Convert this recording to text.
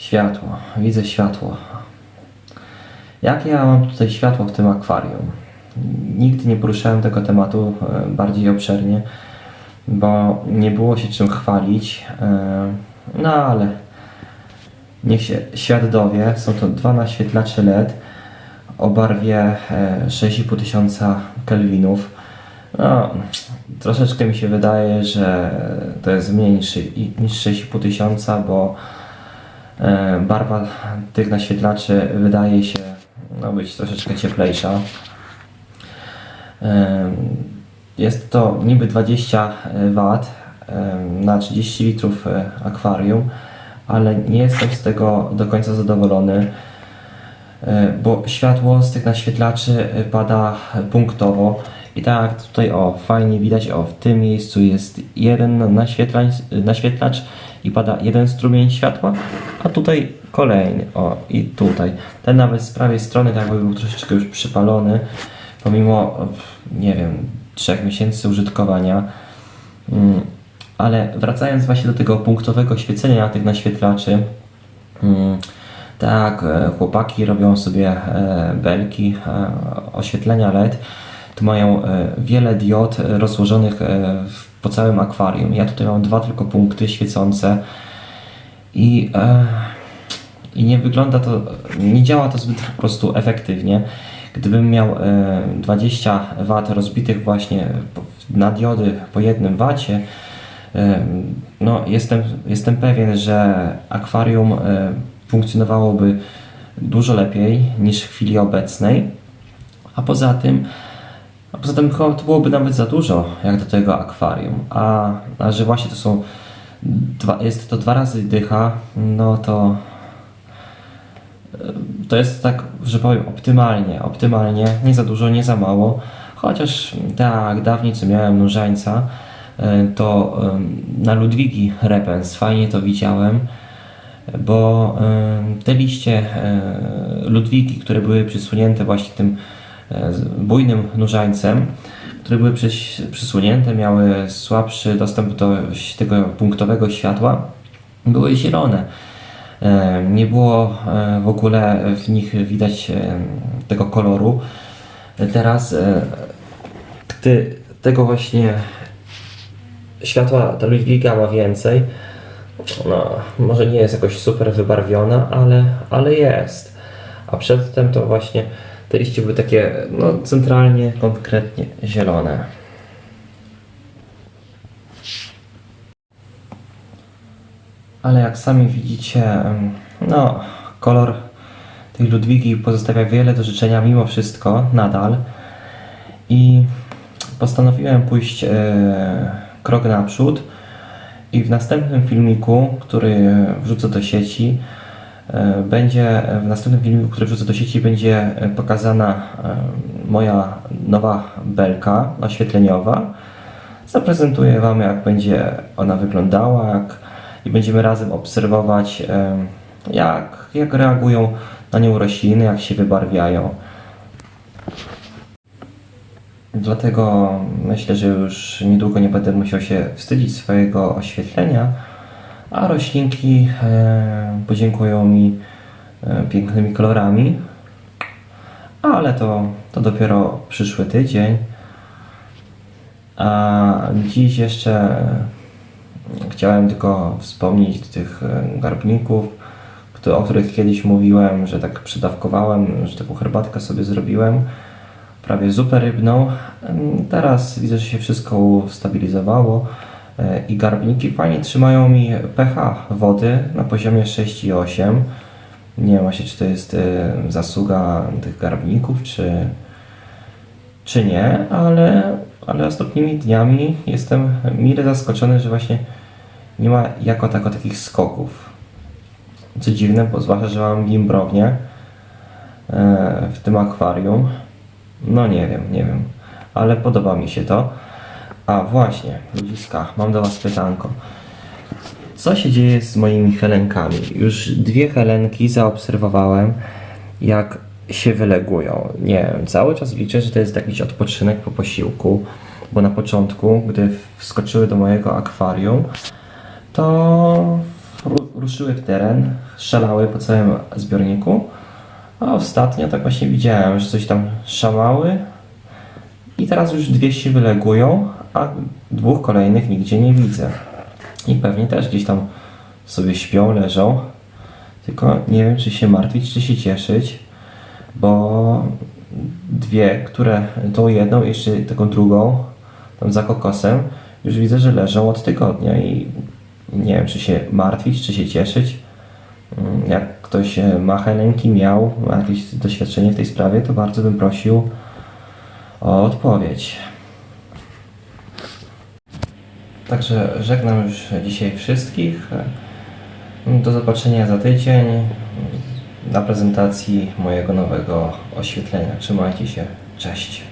Światło, widzę światło. Jakie ja mam tutaj światło w tym akwarium? Nigdy nie poruszałem tego tematu e, bardziej obszernie, bo nie było się czym chwalić. e, No ale niech się świat dowie. Są to dwa naświetlacze LED o barwie e, 6,5 tysiąca kelwinów. No, troszeczkę mi się wydaje, że to jest mniej niż, niż 6,5 tysiąca, bo e, barwa tych naświetlaczy wydaje się no, być troszeczkę cieplejsza. E, Jest to niby 20 W e, na 30 litrów e, akwarium, ale nie jestem z tego do końca zadowolony, e, bo światło z tych naświetlaczy e, pada punktowo. I tak tutaj o, fajnie widać, o w tym miejscu jest jeden naświetlacz, naświetlacz i pada jeden strumień światła, a tutaj kolejny, o i tutaj. Ten nawet z prawej strony tak jakby był troszeczkę już przypalony, pomimo, nie wiem, trzech miesięcy użytkowania. Mm, Ale wracając właśnie do tego punktowego świecenia tych naświetlaczy, mm, tak, e, chłopaki robią sobie e, belki e, oświetlenia LED. Tu mają wiele diod rozłożonych w- po całym akwarium. Ja tutaj mam dwa tylko punkty świecące i, e, i nie wygląda to, nie działa to zbyt po prostu efektywnie. Gdybym miał e, 20 W rozbitych właśnie na diody po jednym wacie, e, no jestem, jestem pewien, że akwarium e, funkcjonowałoby dużo lepiej niż w chwili obecnej. A poza tym, poza tym chyba to byłoby nawet za dużo jak do tego akwarium. A, a że właśnie to są dwa, jest to dwa razy dycha, no to to jest tak, że powiem optymalnie, optymalnie, nie za dużo, nie za mało. Chociaż tak, dawniej co miałem nóżańca, e, to na Ludwigi Repens fajnie to widziałem, bo te liście e, Ludwigi, które były przysunięte właśnie tym e, bujnym nóżańcem, które były przys- przysunięte, miały słabszy dostęp do tego punktowego światła, były zielone. E, Nie było e, w ogóle w nich widać e, tego koloru. Teraz, e, gdy tego właśnie światła ta Ludwiga ma więcej, no, może nie jest jakoś super wybarwiona, ale, ale jest. A przedtem to właśnie te liście były takie no, centralnie, konkretnie zielone. Ale jak sami widzicie, no, kolor tej Ludwigi pozostawia wiele do życzenia mimo wszystko, nadal. I postanowiłem pójść e, krok naprzód i w następnym filmiku, który wrzucę do sieci, będzie w następnym filmiku, który wrzucę do sieci, będzie e, pokazana e, moja nowa belka oświetleniowa. Zaprezentuję Wam, jak będzie ona wyglądała, jak i będziemy razem obserwować, jak, jak reagują na nią rośliny, jak się wybarwiają. Dlatego myślę, że już niedługo nie będę musiał się wstydzić swojego oświetlenia, a roślinki e, podziękują mi e, pięknymi kolorami. Ale to, to dopiero przyszły tydzień. A dziś jeszcze chciałem tylko wspomnieć tych e, garbników, o których kiedyś mówiłem, że tak przydawkowałem, że taką herbatkę sobie zrobiłem, prawie zupę rybną. Em, Teraz widzę, że się wszystko ustabilizowało i garbniki fajnie trzymają mi pH wody na poziomie 6,8. Nie wiem właśnie, czy to jest e, zasługa tych garbników, czy, czy nie, ale, ale ostatnimi dniami jestem mile zaskoczony, że właśnie nie ma jako tako takich skoków. Co dziwne, bo zwłaszcza, że mam gimbrownię e, w tym akwarium. No nie wiem, nie wiem, ale podoba mi się to. A właśnie, ludziska, mam do Was pytanko. Co się dzieje z moimi helenkami? Już dwie helenki zaobserwowałem, jak się wylegują. Nie wiem, cały czas liczę, że to jest jakiś odpoczynek po posiłku, bo na początku, gdy wskoczyły do mojego akwarium, to ruszyły w teren, szalały po całym zbiorniku, a ostatnio tak właśnie widziałem, że coś tam szamały i teraz już dwie się wylegują, a dwóch kolejnych nigdzie nie widzę. I pewnie też gdzieś tam sobie śpią, leżą. Tylko nie wiem, czy się martwić, czy się cieszyć, bo dwie, które, tą jedną jeszcze taką drugą, tam za kokosem, już widzę, że leżą od tygodnia i nie wiem, czy się martwić, czy się cieszyć. Mm, Jak ktoś e, ma helenki, miał, jakieś doświadczenie w tej sprawie, to bardzo bym prosił o odpowiedź. Także żegnam już dzisiaj wszystkich. Do zobaczenia za tydzień na prezentacji mojego nowego oświetlenia. Trzymajcie się. Cześć.